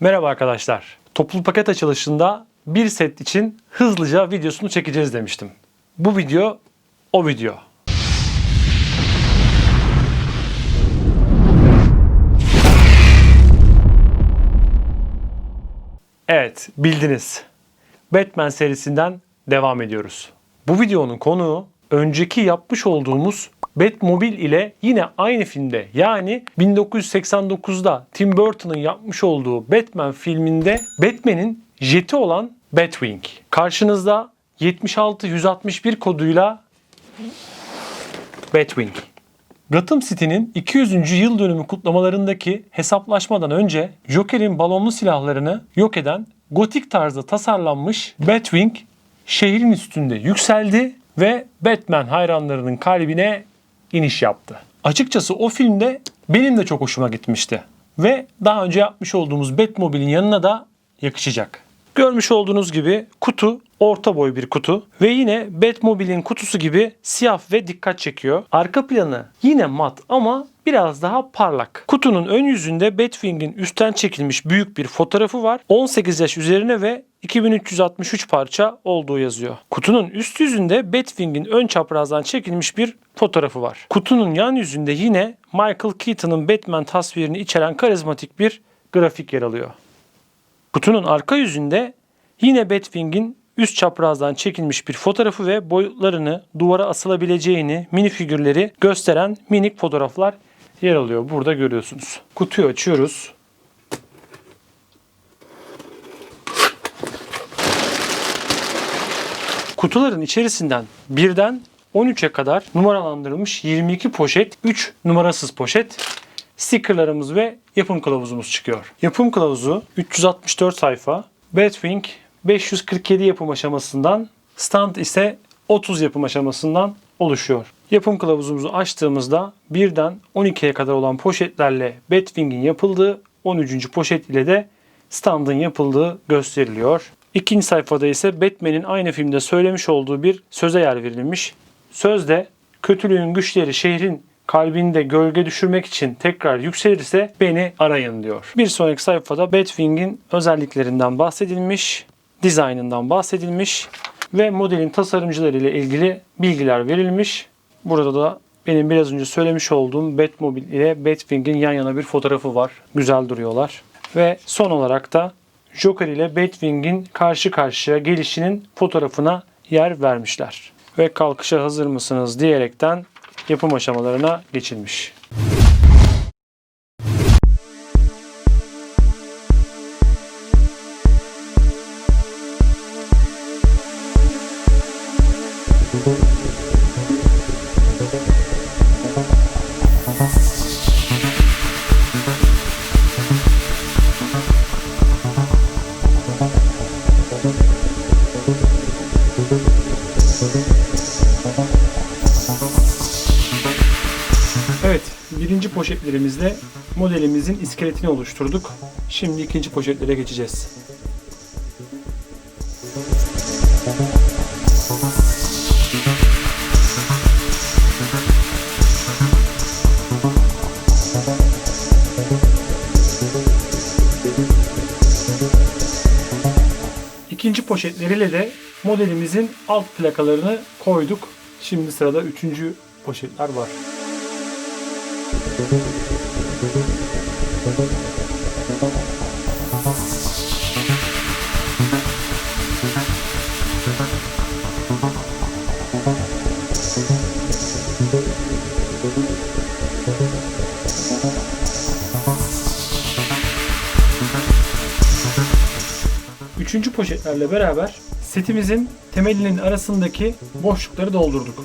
Merhaba arkadaşlar. Toplu paket açılışında bir set için hızlıca videosunu çekeceğiz demiştim. Bu video o video. Evet, bildiniz. Batman serisinden devam ediyoruz. Bu videonun konuğu önceki yapmış olduğumuz Batmobile ile yine aynı filmde yani 1989'da Tim Burton'ın yapmış olduğu Batman filminde Batman'in jeti olan Batwing. Karşınızda 76-161 koduyla Batwing. Gotham City'nin 200. yıl dönümü kutlamalarındaki hesaplaşmadan önce Joker'in balonlu silahlarını yok eden gotik tarzda tasarlanmış Batwing şehrin üstünde yükseldi ve Batman hayranlarının kalbine iniş yaptı. Açıkçası o filmde benim de çok hoşuma gitmişti. Ve daha önce yapmış olduğumuz Batmobile'in yanına da yakışacak. Görmüş olduğunuz gibi kutu orta boy bir kutu ve yine Batmobile'in kutusu gibi siyah ve dikkat çekiyor. Arka planı yine mat ama biraz daha parlak. Kutunun ön yüzünde Batwing'in üstten çekilmiş büyük bir fotoğrafı var. 18 yaş üzerine ve 2363 parça olduğu yazıyor. Kutunun üst yüzünde Batwing'in ön çaprazdan çekilmiş bir fotoğrafı var. Kutunun yan yüzünde yine Michael Keaton'ın Batman tasvirini içeren karizmatik bir grafik yer alıyor. Kutunun arka yüzünde yine Batwing'in üst çaprazdan çekilmiş bir fotoğrafı ve boyutlarını duvara asılabileceğini mini figürleri gösteren minik fotoğraflar yer alıyor. Burada görüyorsunuz. Kutuyu açıyoruz. Kutuların içerisinden birden 13'e kadar numaralandırılmış 22 poşet, 3 numarasız poşet, stickerlarımız ve yapım kılavuzumuz çıkıyor. Yapım kılavuzu 364 sayfa, Batwing 547 yapım aşamasından, stand ise 30 yapım aşamasından oluşuyor. Yapım kılavuzumuzu açtığımızda birden 12'ye kadar olan poşetlerle Batwing'in yapıldığı, 13. poşet ile de standın yapıldığı gösteriliyor. İkinci sayfada ise Batman'in aynı filmde söylemiş olduğu bir söze yer verilmiş. Sözde kötülüğün güçleri şehrin kalbinde gölge düşürmek için tekrar yükselirse beni arayın diyor. Bir sonraki sayfada Batwing'in özelliklerinden bahsedilmiş, dizaynından bahsedilmiş ve modelin tasarımcıları ile ilgili bilgiler verilmiş. Burada da benim biraz önce söylemiş olduğum Batmobile ile Batwing'in yan yana bir fotoğrafı var. Güzel duruyorlar. Ve son olarak da Joker ile Batwing'in karşı karşıya gelişinin fotoğrafına yer vermişler. Ve kalkışa hazır mısınız diyerekten yapım aşamalarına geçilmiş. Evet, poşetlerimizle modelimizin iskeletini oluşturduk. Şimdi ikinci poşetlere geçeceğiz. İkinci poşetleriyle de modelimizin alt plakalarını koyduk. Şimdi sırada üçüncü poşetler var. Üçüncü poşetlerle beraber setimizin temelinin arasındaki boşlukları doldurduk.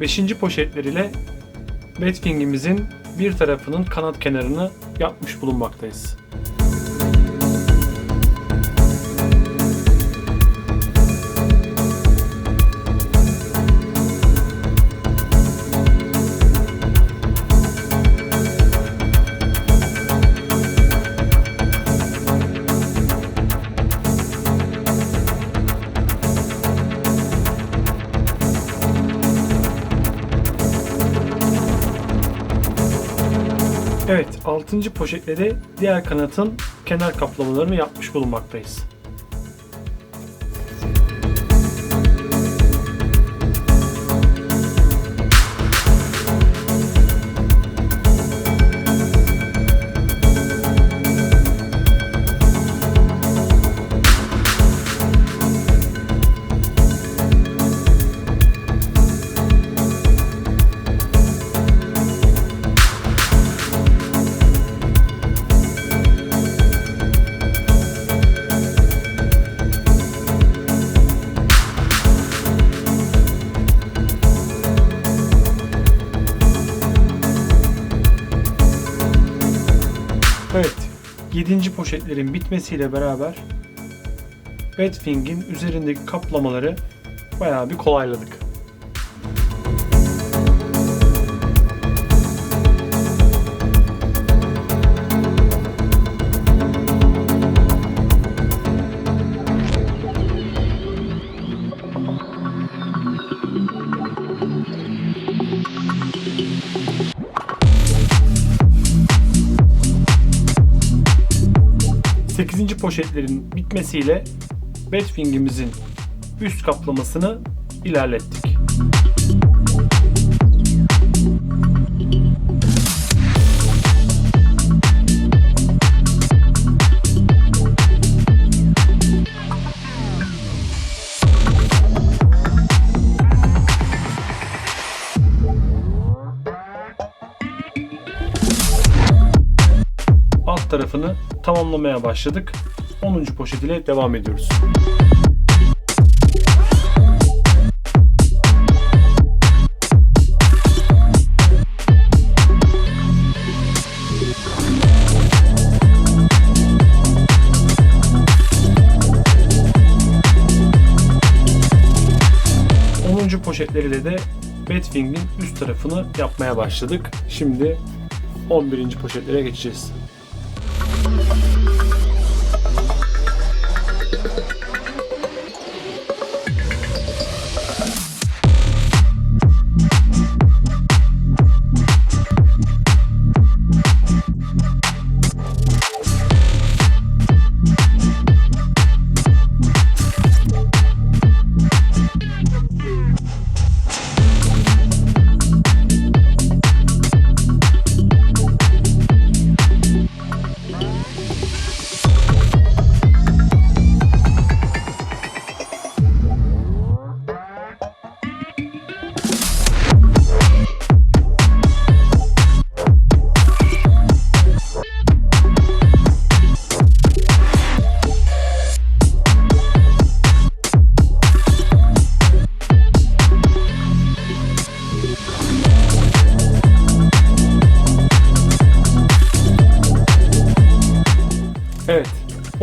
5. poşetler ile Batwing'imizin bir tarafının kanat kenarını yapmış bulunmaktayız. Evet, 6. poşetle de diğer kanatın kenar kaplamalarını yapmış bulunmaktayız. 7. poşetlerin bitmesiyle beraber Batwing'in üzerindeki kaplamaları bayağı bir kolayladık. Sekizinci poşetlerin bitmesiyle Batwing'imizin üst kaplamasını ilerlettik. Tarafını tamamlamaya başladık. 10. poşet ile devam ediyoruz. Poşetleriyle de Batwing'in üst tarafını yapmaya başladık. Şimdi 11. poşetlere geçeceğiz.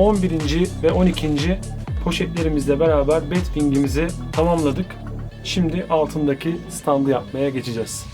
11. ve 12. poşetlerimizle beraber Batwing'imizi tamamladık. Şimdi altındaki standı yapmaya geçeceğiz.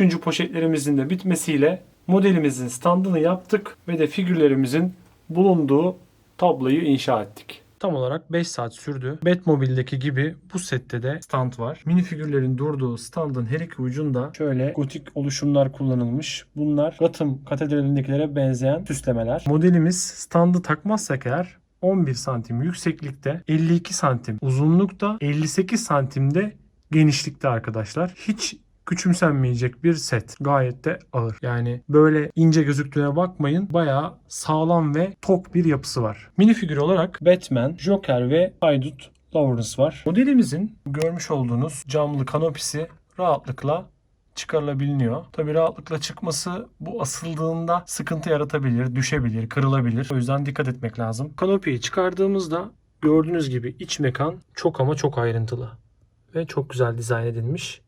13. poşetlerimizin de bitmesiyle modelimizin standını yaptık ve de figürlerimizin bulunduğu tabloyu inşa ettik. Tam olarak 5 saat sürdü. Batmobile'deki gibi bu sette de stand var. Mini figürlerin durduğu standın her iki ucunda şöyle gotik oluşumlar kullanılmış. Bunlar Gotham katedralindekilere benzeyen süslemeler. Modelimiz standı takmazsak eğer 11 santim yükseklikte, 52 santim uzunlukta, 58 santimde genişlikte arkadaşlar. Hiç küçümsenmeyecek bir set. Gayet de ağır. Yani böyle ince gözüktüğüne bakmayın. Bayağı sağlam ve tok bir yapısı var. Minifigür olarak Batman, Joker ve Haydut Lawrence var. Modelimizin görmüş olduğunuz camlı kanopisi rahatlıkla çıkarılabiliyor. Tabi rahatlıkla çıkması bu asıldığında sıkıntı yaratabilir, düşebilir, kırılabilir. O yüzden dikkat etmek lazım. Kanopiyi çıkardığımızda gördüğünüz gibi iç mekan çok ama çok ayrıntılı ve çok güzel dizayn edilmiş.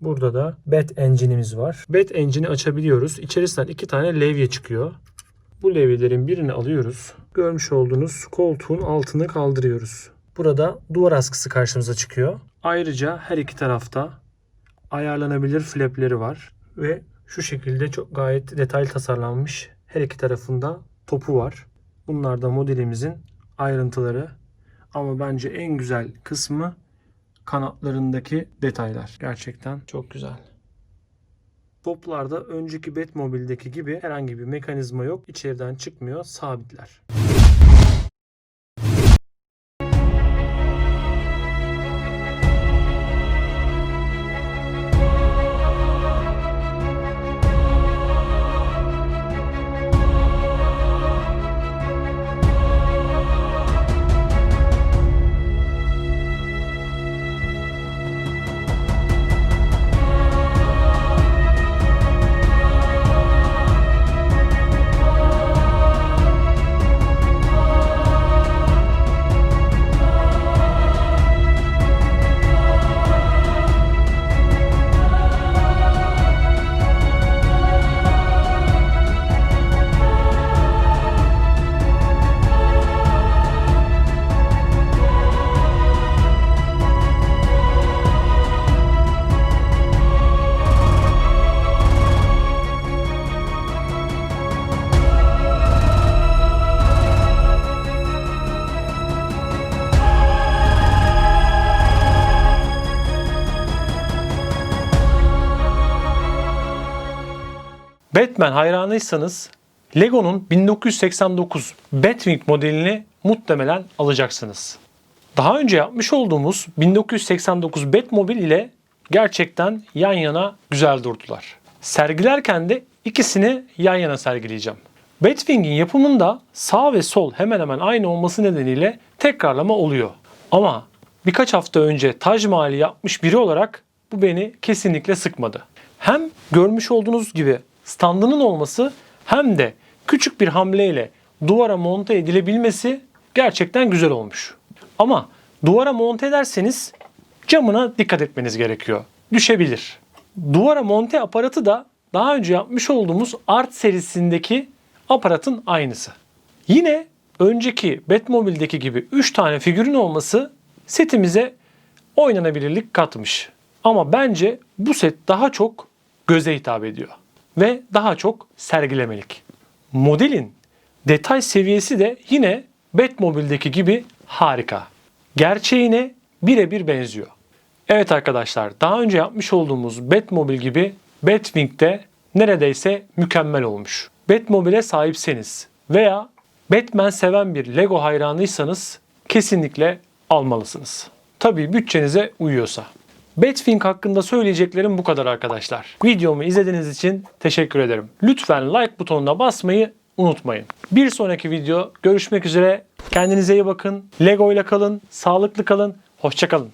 Burada da Bat Engine'imiz var. Bat Engine'i açabiliyoruz. İçerisinden iki tane levye çıkıyor. Bu levyelerin birini alıyoruz. Görmüş olduğunuz koltuğun altını kaldırıyoruz. Burada duvar askısı karşımıza çıkıyor. Ayrıca her iki tarafta ayarlanabilir flapleri var ve şu şekilde çok gayet detaylı tasarlanmış her iki tarafında topu var. Bunlar da modelimizin ayrıntıları. Ama bence en güzel kısmı kanatlarındaki detaylar. Gerçekten çok güzel. Toplarda önceki Batmobile'deki gibi herhangi bir mekanizma yok. İçeriden çıkmıyor, sabitler. Batman hayranıysanız Lego'nun 1989 Batwing modelini muhtemelen alacaksınız. Daha önce yapmış olduğumuz 1989 Batmobile ile gerçekten yan yana güzel durdular. Sergilerken de ikisini yan yana sergileyeceğim. Batwing'in yapımında sağ ve sol hemen hemen aynı olması nedeniyle tekrarlama oluyor. Ama birkaç hafta önce Taj Mahal'i yapmış biri olarak bu beni kesinlikle sıkmadı. Hem görmüş olduğunuz gibi standının olması hem de küçük bir hamleyle duvara monte edilebilmesi gerçekten güzel olmuş. Ama duvara monte ederseniz camına dikkat etmeniz gerekiyor. Düşebilir. Duvara monte aparatı da daha önce yapmış olduğumuz Art serisindeki aparatın aynısı. Yine önceki Batmobile'deki gibi 3 tane figürün olması setimize oynanabilirlik katmış. Ama bence bu set daha çok göze hitap ediyor ve daha çok sergilemelik. Modelin detay seviyesi de yine Batmobile'deki gibi harika. Gerçeğine birebir benziyor. Evet arkadaşlar daha önce yapmış olduğumuz Batmobile gibi Batwing de neredeyse mükemmel olmuş. Batmobile'e sahipseniz veya Batman seven bir Lego hayranıysanız kesinlikle almalısınız. Tabii bütçenize uyuyorsa. Batwing hakkında söyleyeceklerim bu kadar arkadaşlar. Videomu izlediğiniz için teşekkür ederim. Lütfen like butonuna basmayı unutmayın. Bir sonraki video görüşmek üzere. Kendinize iyi bakın. Lego ile kalın, sağlıklı kalın, hoşçakalın.